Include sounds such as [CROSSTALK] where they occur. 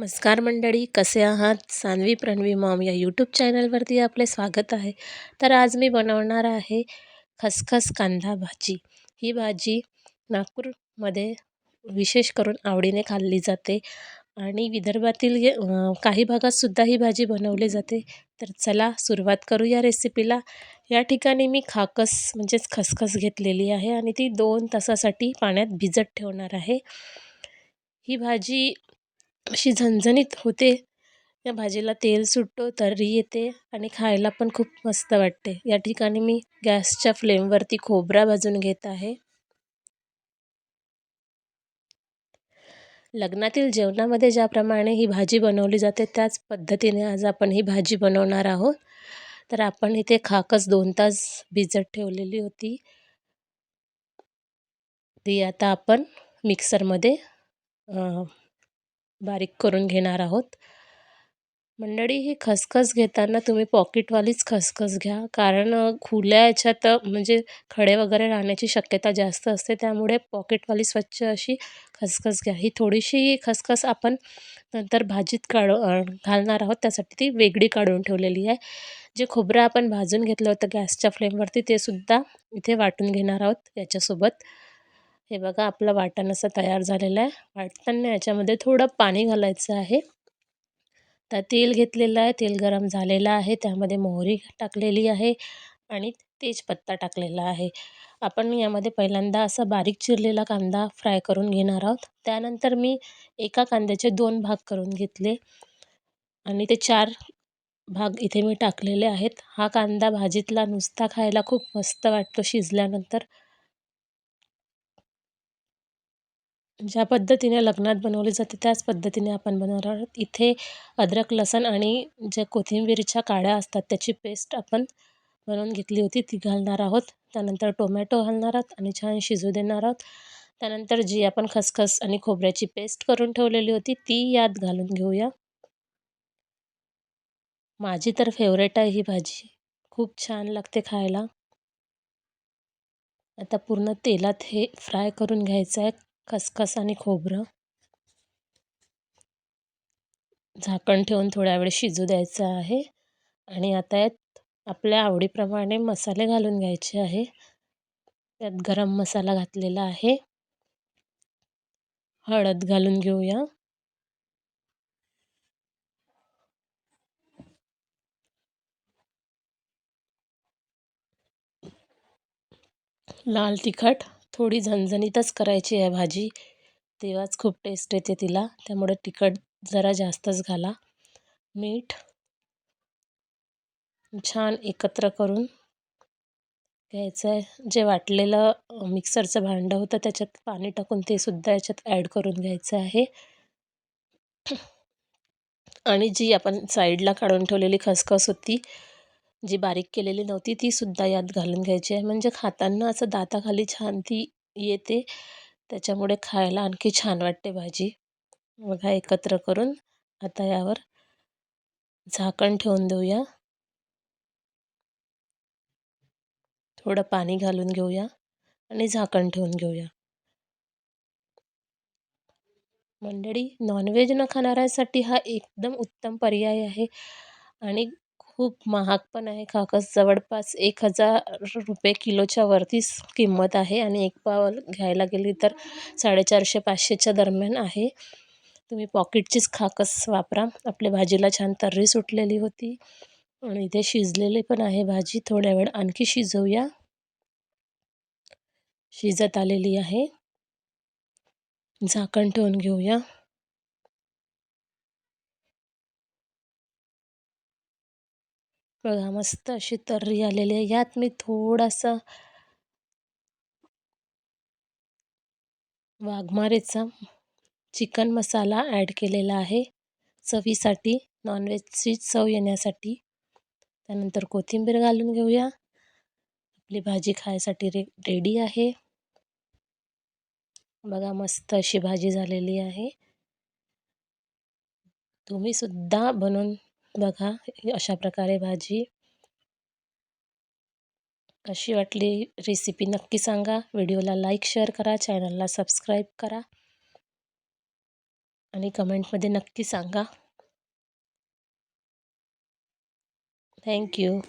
नमस्कार मंडळी कसे आहात? सानवी प्रणवी मॉम या यूट्यूब चॅनलवरती आपले स्वागत आहे. तर आज मी बनवणार आहे खसखस कांदा भाजी. ही भाजी नागपूरमध्ये विशेष करून आवडीने खाल्ली जाते आणि विदर्भातील काही भागातसुद्धा ही भाजी बनवली जाते. तर चला सुरुवात करू या रेसिपीला या ठिकाणी मी खाकस म्हणजेच खसखस घेतलेली आहे आणि ती दोन तासासाठी पाण्यात भिजत ठेवणार आहे. ही भाजी अशी झणझणीत होते. या भाजीला तेल सुटतो तर्री येते आणि खायला पण खूप मस्त वाटते. या ठिकाणी मी गॅसच्या फ्लेमवरती खोबरा भाजून घेत आहे. लग्नातील जेवणामध्ये ज्याप्रमाणे ही भाजी बनवली जाते त्याच पद्धतीने आज आपण ही भाजी बनवणार आहोत. तर आपण इथे खाकच दोन तास भिजत ठेवलेली होती. ती आता आपण मिक्सरमध्ये बारीक करून घेणार आहोत. मंडळी ही खसखस घेताना तुम्ही पॉकेटवालीच खसखस घ्या. कारण खुल्या याच्यात म्हणजे खडे वगैरे राहण्याची शक्यता जास्त असते. त्यामुळे पॉकेटवाली स्वच्छ अशी खसखस घ्या. ही थोडीशी खसखस आपण नंतर भाजीत काढू घालणार आहोत. त्यासाठी ती वेगळी काढून ठेवलेली आहे. जे खोबरं आपण भाजून घेतलं होतं गॅसच्या फ्लेमवरती ते सुद्धा इथे वाटून घेणार आहोत याच्यासोबत. हे बघा आपलं वाटण असं तयार झालेलं आहे. वाटताना याच्यामध्ये थोडं पाणी घालायचं आहे. तर तेल घेतलेलं आहे तेल गरम झालेलं आहे. त्यामध्ये मोहरी टाकलेली आहे आणि तेजपत्ता टाकलेला आहे. आपण यामध्ये पहिल्यांदा असा बारीक चिरलेला कांदा फ्राय करून घेणार आहोत. त्यानंतर मी एका कांद्याचे दोन भाग करून घेतले आणि ते चार भाग इथे मी टाकलेले आहेत. हा कांदा भाजीतला नुसता खायला खूप मस्त वाटतो शिजल्यानंतर. ज्या पद्धतीने लग्नात बनवली जाते त्याच पद्धतीने आपण बनवणार आहोत. इथे अद्रक लसण आणि ज्या कोथिंबीरच्या काड्या असतात त्याची पेस्ट आपण बनवून घेतली होती ती घालणार आहोत. त्यानंतर टोमॅटो घालणार आहोत आणि छान शिजू देणार आहोत. त्यानंतर जी आपण खसखस आणि खोबऱ्याची पेस्ट करून ठेवलेली होती ती यात घालून घेऊया. माझी तर फेवरेट आहे ही भाजी. खूप छान लागते खायला. आता पूर्ण तेलात हे फ्राय करून घ्यायचं आहे. खसखस आणि खोबरं. झाकण ठेवून थोड्या वेळ शिजू द्यायचं आहे. आणि आता यात आपल्या आवडीप्रमाणे मसाले घालून घ्यायचे आहे. त्यात गरम मसाला घातलेला आहे. हळद घालून घेऊया. लाल तिखट. थोडी झणझणीतच करायची आहे भाजी. तेव्हाच खूप टेस्ट येते तिला. त्यामुळे तिखट जरा जास्तच घाला. मीठ छान एकत्र करून घ्यायचं आहे. जे वाटलेलं मिक्सरचं भांडं होतं त्याच्यात पाणी टाकून ते सुद्धा याच्यात ॲड करून घ्यायचं आहे. [CLEARS THROAT] आणि जी आपण साईडला काढून ठेवलेली खसखस होती जी बारीक केलेली नव्हती ती सुद्धा यात घालून घ्यायची आहे. म्हणजे खाताना असं दाताखाली छान ती येते. त्याच्यामुळे खायला आणखी छान वाटते भाजी. बघा एकत्र करून आता यावर झाकण ठेवून देऊया. थोडं पाणी घालून घेऊया आणि झाकण ठेवून घेऊया. मंडळी नॉनव्हेज न खाणाऱ्यांसाठी हा एकदम उत्तम पर्याय आहे. आणि खूप महाग पण आहे. खाकस जवळपास एक हजार रुपये किलोच्या वरतीच किंमत आहे आणि एक पाव घ्यायला गेली तर साडेचारशे पाचशेच्या दरम्यान आहे. तुम्ही पॉकेटचीच खाकस वापरा. आपल्या भाजीला छान तर्री सुटलेली होती आणि इथे शिजलेली पण आहे भाजी. थोड्या वेळ आणखी शिजवूया. शिजत आलेली आहे. झाकण ठेवून घेऊया. बघा मस्त अशी तर्री आलेली आहे. यात मी थोडासा वाघमारेचा चिकन मसाला ॲड केलेला आहे. चवीसाठी नॉनव्हेजची चव येण्यासाठी. त्यानंतर कोथिंबीर घालून घेऊया. आपली भाजी खायसाठी रे रेडी आहे. बघा मस्त अशी भाजी झालेली आहे. तुम्हीसुद्धा बनवून बघा अशा प्रकारे भाजी. कशी वाटली रेसिपी नक्की सांगा. व्हिडिओला लाईक शेअर करा. चॅनलला सबस्क्राईब करा. आणि कमेंटमध्ये नक्की सांगा. थँक्यू